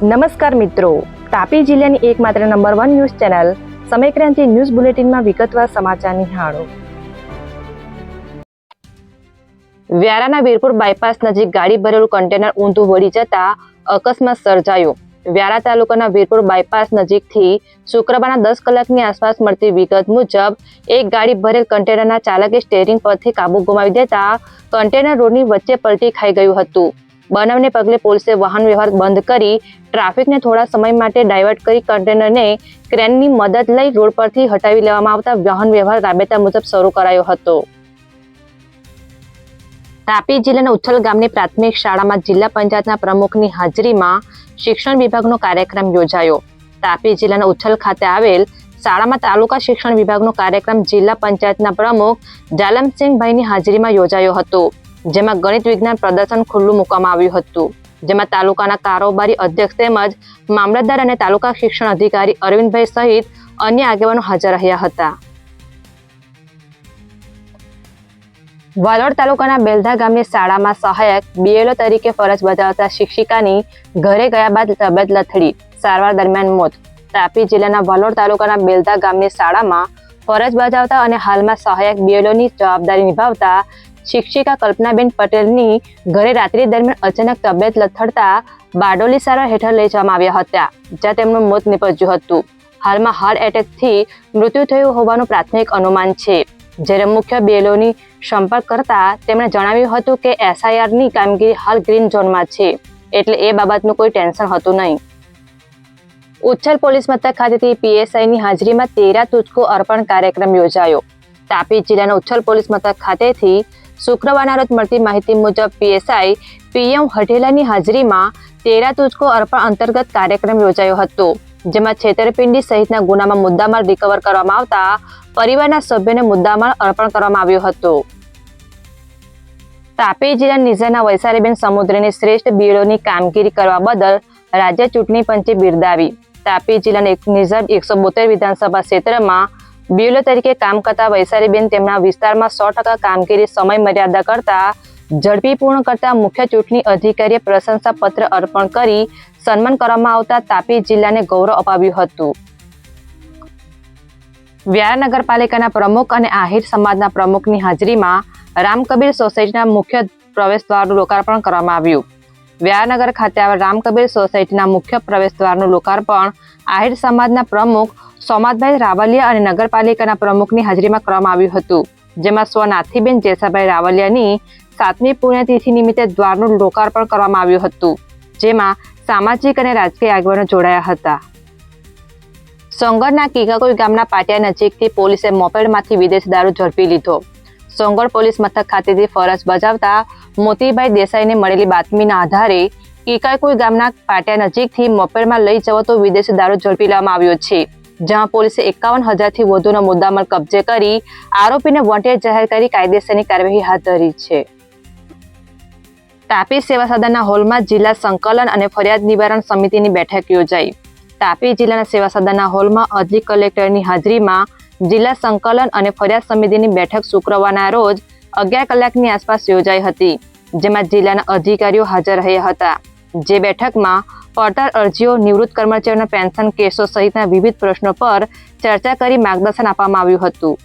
નમસ્કાર મિત્રો. તાપી જિલ્લાની એકમાત્ર number one news channel Samaykranti news બુલેટિનમાં વિગતવાર સમાચાર નિહાળો વ્યારાના વીરપુર બાયપાસ નજીક ગાડી ભરેલું કન્ટેનર ઊંધું વળી જતા અકસ્માત સર્જાયો. વ્યારા તાલુકાના વીરપુર બાયપાસ નજીકથી શુક્રવારના દસ કલાકની આસપાસ મળતી વિગત મુજબ, એક ગાડી ભરેલ કન્ટેનરના ચાલકે સ્ટેરિંગ પરથી કાબુ ગુમાવી દેતા કન્ટેનર રોડની વચ્ચે પલટી ખાઈ ગયું હતું. બનાવને પગલે પોલીસે વાહન વ્યવહાર બંધ કરી ટ્રાફિકને થોડા સમય માટે ડાયવર્ટ કરી કન્ટેનરને ક્રેનની મદદ લઈ રોડ પરથી હટાવી લેવામાં આવતા વાહન વ્યવહાર રાબેતા મુજબ શરૂ કરાયો હતો. તાપી જિલ્લાના ઉચ્છલ ગામની પ્રાથમિક શાળામાં જિલ્લા પંચાયતના પ્રમુખની હાજરીમાં શિક્ષણ વિભાગનો કાર્યક્રમ યોજાયો. તાપી જિલ્લાના ઉચ્છલ ખાતે આવેલ શાળામાં તાલુકા શિક્ષણ વિભાગનો કાર્યક્રમ જિલ્લા પંચાયતના પ્રમુખ જાલમસિંહભાઈની હાજરીમાં યોજાયો હતો. જેમાં ગણિત વિજ્ઞાન પ્રદર્શન ખુલ્લું મૂકવામાં આવ્યું હતું. જેમાં તાલુકાના કારોબારી અધ્યક્ષ તેમજ મામલતદાર અને તાલુકા શિક્ષણ અધિકારી અરવિંદભાઈ સહિત અન્ય આગેવાનો હાજર રહ્યા હતા. વાલોડ તાલુકાના બેલધા ગામની શાળામાં સહાયક બીએલઓ તરીકે ફરજ બજાવતા શિક્ષિકાની ઘરે ગયા બાદ તબિયત લથડી. સારવાર દરમિયાન મોત. તાપી જિલ્લાના વાલોડ તાલુકાના બેલધા ગામની શાળામાં ફરજ બજાવતા અને હાલમાં સહાયક બીએલઓની જવાબદારી નિભાવતા શિક્ષિકા કલ્પનાબેન પટેલની ઘરે રાત્રિ દરમિયાન અચાનક તબિયત લથડતા બારડોલી સારવાર હેઠળ લઈ જવામાં આવ્યા હતા, જ્યાં તેમનું મોત નીપજ્યું હતું. હાલમાં હાર્ટ એટેકથી મૃત્યુ થયું હોવાનું પ્રાથમિક અનુમાન છે. જ્યારે મુખ્ય બેલોની સંપર્ક કરતા તેમણે જણાવ્યું હતું કે એસઆઈઆરની કામગીરી હાલ ગ્રીન ઝોનમાં છે, એટલે એ બાબતનું કોઈ ટેન્શન હતું નહીં. ઉચ્છલ પોલીસ મથક ખાતેથી પીએસઆઈની હાજરીમાં તેરા તુચકો અર્પણ કાર્યક્રમ યોજાયો. તાપી જિલ્લાના ઉચ્છલ પોલીસ મથક ખાતેથી શુક્રવારના રોજ મળતી માહિતી મુજબ પીએસઆઈ પીએમ હઠેલાની હાજરીમાં તેરા તુજકો અર્પણ અંતર્ગત કાર્યક્રમ યોજાયો હતો, જેમાં છેતરપિંડી સહિતના ગુનામાં મુદ્દામાલ રિકવર કરવામાં આવતા પરિવારના સભ્યને મુદ્દામાલ અર્પણ કરવામાં આવ્યો હતો. તાપી જિલ્લા નિઝરના વૈશાલીબેન સમુદ્રની શ્રેષ્ઠ બીડોની કામગીરી કરવા બદલ રાજ્ય ચૂંટણી પંચે બિરદાવી. તાપી જિલ્લાના નિઝર એકસો બોતેર વિધાનસભા ક્ષેત્રમાં બીએલઓ તરીકે કામ કરતા વૈશાલીબેન તેમના વિસ્તારમાં સો ટકા કામગીરી સમય મર્યાદા કરતા ઝડપી પૂર્ણ કરતા મુખ્ય ચૂંટણી અધિકારીએ પ્રશંસા પત્ર અર્પણ કરી સન્માન કરવામાં આવતા તાપી જિલ્લાને ગૌરવ અપાવ્યું હતું. વ્યારા નગરપાલિકાના પ્રમુખ અને આહિર સમાજના પ્રમુખની હાજરીમાં રામકબીર સોસાયટીના મુખ્ય પ્રવેશ દ્વારનું લોકાર્પણ કરવામાં આવ્યું. વ્યારાનગર ખાતે આવેલ રામકબીર સોસાયટીના મુખ્ય પ્રવેશ દ્વારનું લોકાર્પણ આહિર સમાજના પ્રમુખ સોમાતભાઈ રાવલિયા અને નગરપાલિકાના પ્રમુખની હાજરીમાં કરવામાં આવ્યું હતું, જેમાં સ્વનાથીબેન જેસાભાઈ રાવલિયાની સાતમી પુણ્યતિથિ નિમિત્તે દ્વારનું લોકાર્પણ કરવામાં આવ્યું હતું, જેમાં સામાજિક અને રાજકીય આગેવાનો જોડાયા હતા. સોંગરના કિગાકોઈ ગામના પાટિયા નજીકથી પોલીસે મોપેડમાંથી વિદેશ દારૂ ઝડપી લીધો. સોંગર પોલીસ મથક ખાતેથી ફરજ બજાવતા મોતીભાઈ દેસાઈને મળેલી બાતમીના આધારે કીકાકોઈ ગામના પાટિયા નજીકથી મોપેડમાં લઈ જવાતો વિદેશી દારૂ ઝડપી લેવામાં આવ્યો છે. જ્યાં પોલીસે એકાવન હજારથી વધુનો મુદ્દામાલ કબજે કરી આરોપીને વોન્ટેડ જાહેર કરી કાયદેસરની કાર્યવાહી હાથ ધરી છે. તાપી સેવા સદનના હોલમાં જિલ્લા સંકલન અને ફરિયાદ નિવારણ સમિતિની બેઠક યોજાઈ. તાપી જિલ્લાના સેવા સદનના હોલમાં અધિક કલેક્ટરની હાજરીમાં જિલ્લા સંકલન અને ફરિયાદ સમિતિની બેઠક શુક્રવારના રોજ અગિયાર કલાકની આસપાસ યોજાઈ હતી, જેમાં જિલ્લાના અધિકારીઓ હાજર રહ્યા હતા. જે બેઠકમાં પડતર અરજીઓ નિવૃત્ત કર્મચારીઓના પેન્શન કેસો સહિતના વિવિધ પ્રશ્નો પર ચર્ચા કરી માર્ગદર્શન આપવામાં આવ્યું હતું.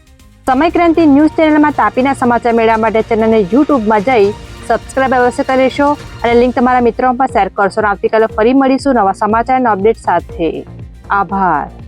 સમયક્રાંતિ ન્યૂઝ ચેનલમાં તાપીના સમાચાર મેળવવા માટે ચેનલને યુટ્યુબમાં જઈ સબસ્ક્રાઇબ અવશ્ય કરી લેશો અને લિંક તમારા મિત્રો પણ શેર કરશો. આવતીકાલે ફરી મળીશું નવા સમાચાર અને અપડેટ સાથે. આભાર.